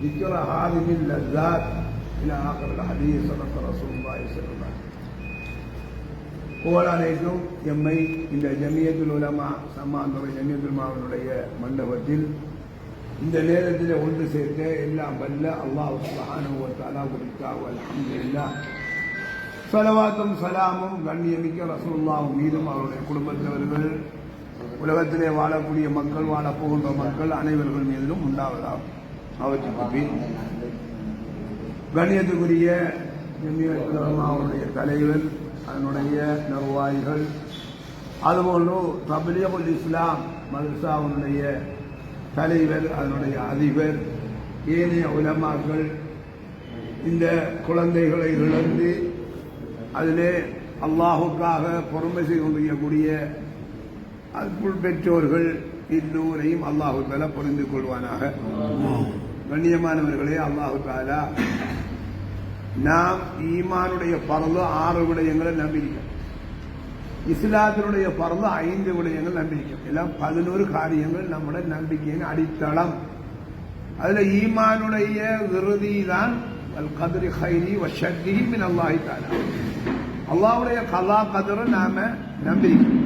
ذكر هذه اللذات إلى آخر الحديث صدق رسول الله صلى الله عليه وسلم புகழனைக்கும் எம்மை இந்த ஜமியத்துல் உலமா சம்மாந்துறை ஜமியத்துல் மாவனுடைய மண்டபத்தில் இந்த நேரத்தில் ஒன்று சேர்க்க எல்லாம் வல்ல அல்லாஹ் சுப்ஹானஹு வ தஆலா குறித்தாவு அல்ஹம்துலில்லாஹ் சலவாத்தும் சலாமும் கண்ணியமிக்க ரசூலுல்லாஹ் மீதும் அவருடைய குடும்பத்தினர்கள் உலகத்திலே வாழக்கூடிய மக்கள் வாழப் போகின்ற மக்கள் அனைவர்கள் மீதிலும் உண்டாவதாகும் அவற்றுக்கு பின் கணியத்துக்குரிய ஜமியத்துல் அவருடைய தலைவர் அதனுடைய நிர்வாகிகள் அதுபோன்று தபிலியகுல் இஸ்லாம் மதரசாவுடைய தலைவர் அதனுடைய அதிபர் ஏனைய உலமாக்கள் இந்த குழந்தைகளை இழந்து அதிலே அல்லாஹுக்காக பொறுமை செய்து கொண்டிருக்கக்கூடிய அற்புள் பெற்றோர்கள் எல்லோரையும் அல்லாஹு தாலா புரிந்து கொள்வானாக. கண்ணியமானவர்களே அல்லாஹு தாலா நாம் ஈமானுடைய பரந்து ஆறு விடயங்களை நம்பியிருக்கோம். இஸ்லாத்தினுடைய பரந்து ஐந்து விடயங்கள் நம்பியிருக்கோம். எல்லாம் பதினோரு காரியங்கள் நம்முடைய நம்பிக்கையின் அடித்தளம். அதுல ஈமானுடைய விருதி தான் கதிரி ஹைரி வஷத்தி அல்லாஹி தாலா அல்லாவுடைய கலா கதிரை நாம நம்பியிருக்கோம்.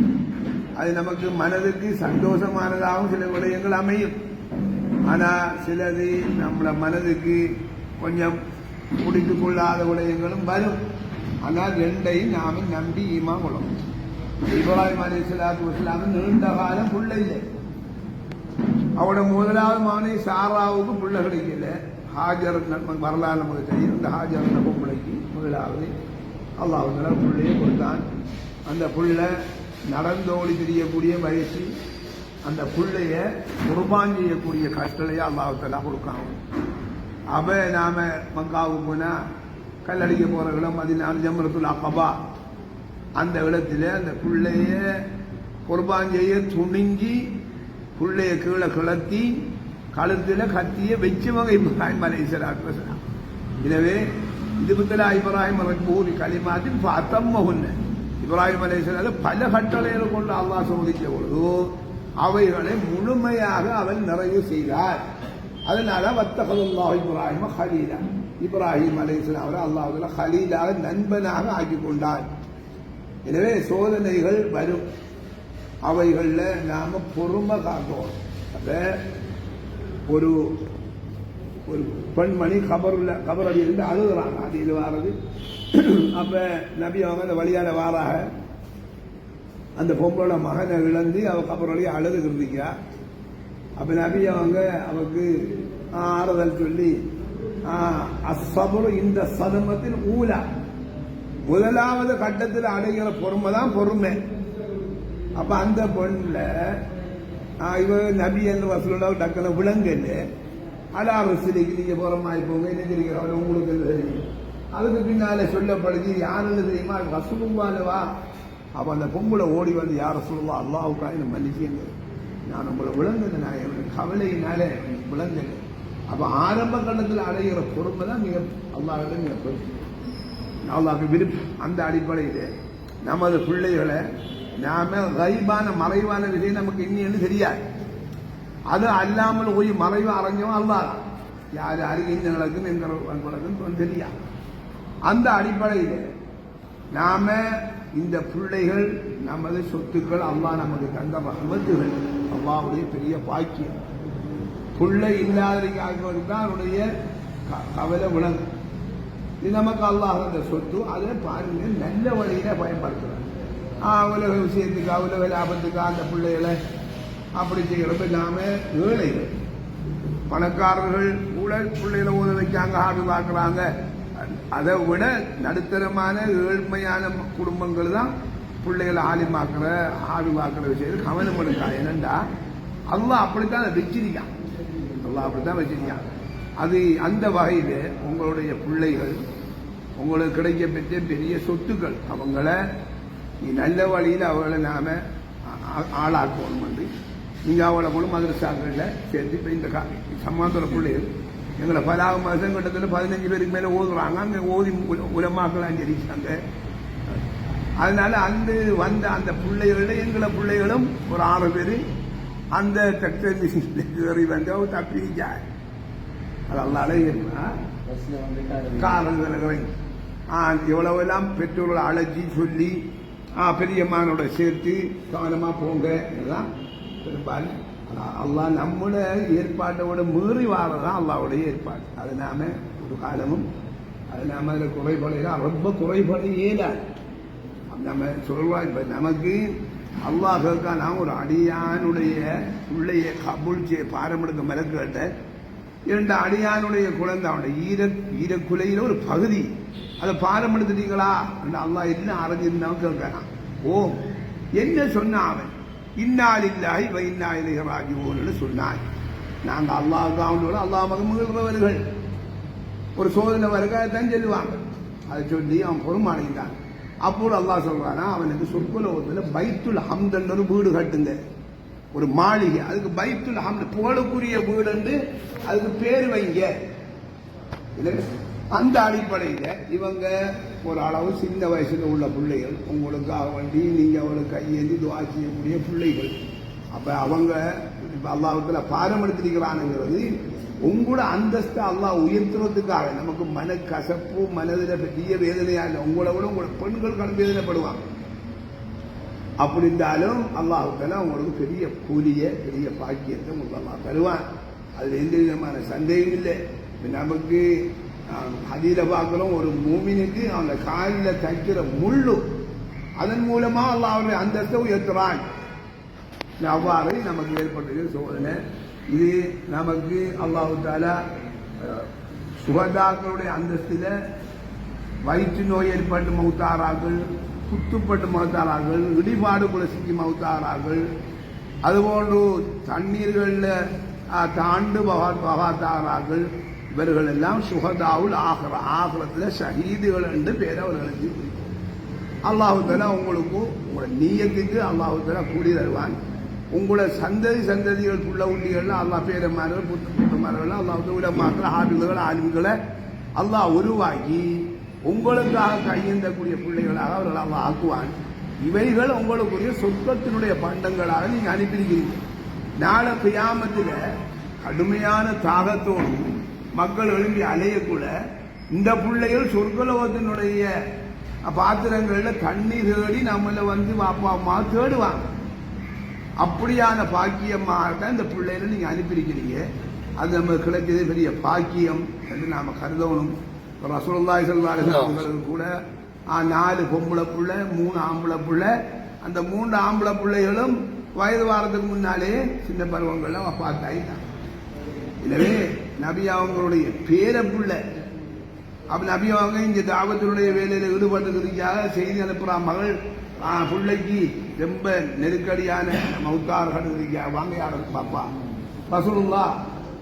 அது நமக்கு மனதுக்கு சந்தோஷமானதாகவும் சில விடயங்கள் அமையும். ஆனா சிலது நம்மள மனதுக்கு கொஞ்சம் பிடித்துக் கொள்ளாத விடயங்களும் வரும். ஆனால் ரெண்டையும் நாம நம்பி ஈமா கொள்ளணும் இப்ராஹிம் அலி சலாத்து வஸ்லாமு நீண்ட காலம் புள்ள இல்லை. அவட முதலாவது மகனை சாராவுக்கு புள்ள கிடைக்கல. ஹாஜர் வரலாறு நமக்கு தெரியும். இந்த ஹாஜர் நம்ம பிள்ளைக்கு முதலாவது அல்லாஹ் புள்ளையே கொடுத்தான். அந்த புள்ள நடந்தோடி தெரியக்கூடிய வயசு அந்த புள்ளைய குர்பான் செய்யக்கூடிய கட்டளையா அல்லாஹத்தெல்லாம் கொடுக்காங்க. அவ நாம மக்காவுக்கு போனா கல்லடிக்க போற இடம் பதினாலு ஜமரத்துல் அப்பபா அந்த இடத்துல அந்த பிள்ளைய குர்பான் செய்ய துணிஞ்சி பிள்ளைய கீழே கிளத்தி கழுத்துல கத்திய வச்சவங்க இப்ராஹிம் அலை அலைசலாத்து எனவே இது பத்தில இப்ராஹிம் ரக்கூரி களிமாத்தின் பார்த்தம்மகுன்ன இப்ராஹிம் அலைசலாத்து பல கட்டளைகள் கொண்டு அல்லாஹ் சோதிக்க பொழுது அவைகளை முழுமையாக அவன் நிறைவு செய்தார். அதனால வத்தகதுல்லா இப்ராஹிம ஹலீலா. இப்ராஹிம் அலைஸ்லாம் அவரை அல்லாஹுல ஹலீலாக நண்பனாக ஆக்கி கொண்டார் எனவே சோதனைகள் வரும். அவைகளில் நாம பொறுமை காக்கணும் அத ஒரு ஒரு பெண்மணி கபருல கபர் அடியிலிருந்து அழுகிறாங்க. அழுகுறாங்க அது இது வாரது அப்ப நபி அவங்க அந்த வழியால வாராக அந்த பொம்பளோட மகனை இழந்து அவ கபரோடைய அழுது இருந்திக்கா அப்போ நபி அவங்க அவருக்கு ஆறுதல் சொல்லி அசபுரம் இந்த சதமத்தில் ஊலா முதலாவது கட்டத்தில் அடைகிற பொறுமை தான் பொறுமை. அப்ப அந்த பொண்ணுல இவ நபி என்று வசூலா டக்குன விலங்குன்னு அலா சிலைக்கு நீங்க புறமாய் போங்க என்ன தெரியும் உங்களுக்கு தெரியும்? அதுக்கு பின்னால சொல்லப்படுது யாருன்னு தெரியுமா? வசூலுவாலவா அப்போ அந்த பொம்பளை ஓடி வந்து யார சொல்லுவா? அல்லாவுக்கா இந்த மன்னிக்கங்க. நான் உங்களை விளங்குது நான் என் கவலையினால விளங்குது அப்போ ஆரம்ப கட்டத்தில் அடைகிற பொறுமை தான் மிக அல்லாவிடம் மிக பெரும் அல்லாவுக்கு விருப்பம் அந்த அடிப்படையில் நமது பிள்ளைகளை நாம கைபான மறைவான விஷயம் நமக்கு இன்னும் தெரியாது. அது அல்லாமல் போய் மறைவு அரைஞ்சவன் அல்லாதான் யார் அருகே நடக்குன்னு எங்க நடக்கும் தெரியாது. அந்த அடிப்படையில் நாம இந்த பிள்ளைகள் நமது சொத்துக்கள் அல்லாஹ் நமக்கு தந்த ரஹமத்துகள் அல்லாவுடைய பெரிய பாக்கியம். பிள்ளை இல்லாதவருக்கு தான் அவருடைய கவலை விளங்கும் இது நமக்கு அல்லாஹ் தந்த சொத்து அதை பாருங்க நல்ல வழியில பயன்படுத்துறாங்க. உலக விஷயத்துக்கா உலக லாபத்துக்கா அந்த பிள்ளைகளை அப்படி செய்யறப்ப இல்லாம ஏழைகள். பணக்காரர்கள் கூட பிள்ளைகளை ஊத வைக்காங்க ஆடு பார்க்குறாங்க அதை விட நடுத்தரமான ஏழ்மையான குடும்பங்கள் தான் பிள்ளைகளை ஆலிமாக்குற ஆடு விஷயத்தில் கவனம் எடுக்கா. என்னண்டா அல்லா அப்படித்தான் வச்சிருக்கான். அல்லா அப்படித்தான் வச்சிருக்கான். அது அந்த வகையில் உங்களுடைய பிள்ளைகள் உங்களுக்கு கிடைக்க பெற்ற பெரிய சொத்துக்கள் அவங்கள நல்ல வழியில் அவளை நாம ஆளாக்கணும் வந்து நீங்க அவளை கூட மதரசாக்களில் சேர்த்து இப்போ இந்த சமாந்தர பிள்ளைகள் எங்களை பலாக மாதம் கிட்டத்தட்ட பதினஞ்சு பேருக்கு மேல ஓதுறாங்க அங்க ஓதி உலமாக்கள் அஞ்சரிச்சாங்க அதனால அந்த வந்த அந்த பிள்ளைகள எங்களை பிள்ளைகளும் ஒரு ஆறு பேர் அந்த டெக்ஸ்டைல் மிஷின்ல ஏறி வந்து அவர் தப்பிச்சார் அது அல்லாலே காலம் விலகிறேன் ஆ இவ்வளவெல்லாம் பெற்றோர்கள் அழைச்சி சொல்லி பெரியம்மானோட சேர்த்து கவனமா போங்க. இதெல்லாம் பெரும்பாலும் ஆனா, அல்லாஹ் நம்முடைய ஏற்பாட்டோட மீறி வாழதான் அல்லாவுடைய ஏற்பாடு. அது நாம ஒரு காலமும் அது நாம அதில் குறைபாடு ரொம்ப குறைபாடு ஏதாது நம்ம சொல்றோம் இப்போ நமக்கு அல்லாஹுக்கா நான் ஒரு அடியானுடைய பிள்ளைய கபுல் பாரம்பரிய பாரமெடுக்க இரண்டு அடியானுடைய குழந்தை அவனுடைய ஈர ஈரக்குலையில ஒரு பகுதி. அதை பாரம்பரியத்துட்டீங்களா அல்லாஹ் என்ன அறிஞ்சிருந்தாலும் கேட்கறான். ஓ என்ன சொன்ன அவன்? இன்னாலில்லாஹி வ இன்னா இலைஹி ராஜிஊன்னு சொன்னான் நாங்க அல்லாஹ் அவனோட அல்லாஹ் மகமுகிறவர்கள் ஒரு சோதனை வருகாதான் சொல்லுவாங்க. அதை சொல்லி அவன் பொறுமானிக்கிறான் அப்போது அல்லாஹ் சொல்றானா அவனுக்கு சொற்குலோகத்தில் பைத்துல் ஹம்தன்னு ஒரு வீடு கட்டுங்க. ஒரு மாளிகை. அதுக்கு பைத்துல் ஹம் புகழுக்குரிய வீடு என்று அதுக்கு பேர் வைங்க. அந்த அடிப்படையில் இவங்க ஒரு அளவு சின்ன வயசில் உள்ள பிள்ளைகள் உங்களுக்காக வேண்டி நீங்கள் அவளுக்கு கையேந்தி துவா செய்யக்கூடிய பிள்ளைகள். அப்போ அவங்க இப்ப அல்லாஹத்துல பாரம் எடுத்திருக்கிறானுங்கிறது உங்களோட அந்தஸ்தை அல்லாஹ் உயர்த்துறதுக்காக. நமக்கு மன கசப்பு மனதில் பெரிய வேதனையாக இல்லை உங்களை விட உங்களோட பெண்கள் கடன் வேதனைப்படுவாங்க. அப்படி இருந்தாலும் அல்லாஹுத்தால உங்களுக்கு பெரிய கூலிய பெரிய பாக்கியத்தை உங்களுக்கு அல்லாஹ் தருவான். அதில் எந்த விதமான சந்தேகம் இல்லை. நமக்கு அதில பார்க்கிறோம் ஒரு மூமினுக்கு அந்த காலில் தைக்கிற முள்ளு. அதன் மூலமா அல்ல அவருடைய அந்தஸ்தை உயர்த்துறான் அவ்வாறு நமக்கு ஏற்பட்டது சோதனை. இது நமக்கு அல்லாஹு தாலா சுகதாக்களுடைய அந்தஸ்தில வயிற்று நோய் ஏற்பட்டு மௌத்தாரார்கள் குத்துப்பட்டு மௌத்தாரார்கள் இடிபாடு சிக்கி மௌத்தாரார்கள் அதுபோன்று தண்ணீர்களில் தாண்டு பகா- இவர்கள் எல்லாம் சுகதாவுல் ஆகிற ஆகிரத்தில் ஷஹீதுகள் என்று பேர் அவர்களுக்கு அல்லாஹு தலா உங்களுக்கு உங்களோட நீயத்துக்கு அல்லாஹு தலா கூடி தருவான். உங்களோட சந்ததி சந்ததிகள் புள்ள உண்டிகள் அல்லாஹ் பேரமார்கள் புத்த புத்தமார்கள் அல்லாஹ் உலமாக்கள் ஆபிள்கள் ஆலிம்களை அல்லாஹ் உருவாக்கி உங்களுக்காக கையேந்தக்கூடிய பிள்ளைகளாக அவர்கள் அல்லாஹ் ஆக்குவான். இவைகள் உங்களுக்குரிய சொர்க்கத்தினுடைய பண்டங்களாக நீங்க அனுப்பியிருக்கிறீங்க. நாளை கியாமத்தில் கடுமையான தாகத்தோடும் மக்கள் எழும்பி அலையக்கூட இந்த பிள்ளைகள் சொர்க்கலோகத்தினுடைய பாத்திரங்களில் தண்ணீர் தேடி நம்மள வந்து பாப்பா அம்மா தேடுவாங்க. அப்படியான பாக்கியமாக தான் இந்த பிள்ளைகளை நீங்க அனுப்பியிருக்கிறீங்க. அது நமக்கு கிடைச்சது பெரிய பாக்கியம் என்று நாம கருதணும். ரசோல்லாய் செல்வார்கள் கூட நாலு பொம்பளை புள்ள மூணு ஆம்பளை புள்ள அந்த மூன்று ஆம்பளை பிள்ளைகளும் வயது வாரத்துக்கு முன்னாலே சின்ன பருவங்கள்லாம் பார்த்தாயிட்டாங்க எனவே நபி அவங்களுடைய பேரப்புள்ள பிள்ளை அப்ப நபி அவங்க இங்க தாவத்தினுடைய வேலையில ஈடுபட்டுக்கிறதுக்காக செய்தி அனுப்புற மகள். பிள்ளைக்கு ரொம்ப நெருக்கடியான மௌத்தார்கள் கடுக்கிறதுக்காக வாங்க யாரும் பாப்பா? ரசூலுல்லா.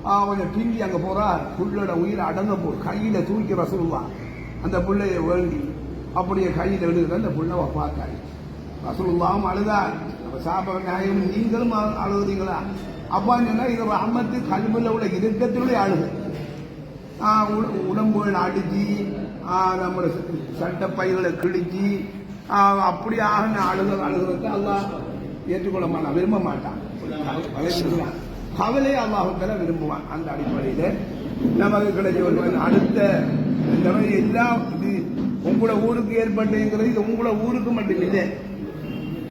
ஆ, கொஞ்சம் பிந்தி அங்க போறார் புள்ளோட உயிரை அடங்க போ. கையில தூக்கி ரசூலுல்லா. அந்த பிள்ளைய வேண்டி அப்படியே கையில எடுக்கிற அந்த பிள்ளை பார்த்தாரு ரசூலுல்லாவும் அழுதார் நம்ம சாப்பிட நியாயம் நீங்களும் அழுகுறீங்களா அப்பா சொன்னா இது ரஹமத்து கல்வியில் உள்ள இறுக்கத்தினுடைய அழுகு ஆ, உட- உடம்புகள் அடிச்சு நம்மளோட சட்ட பயிர்களை கிழிச்சு அப்படியாக அழுக அழுகிறத அல்லாஹ் ஏற்றுக்கொள்ள மாட்டான் விரும்ப மாட்டான் கவலை அல்லாஹுத்தல விரும்புவான் அந்த அடிப்படையில. நமக்கு கிடைச்ச அடுத்த இந்த மாதிரி எல்லாம் இது உங்களோட ஊருக்கு ஏற்பட்டுங்கிறது இது உங்களோட ஊருக்கு மட்டும் இல்லை.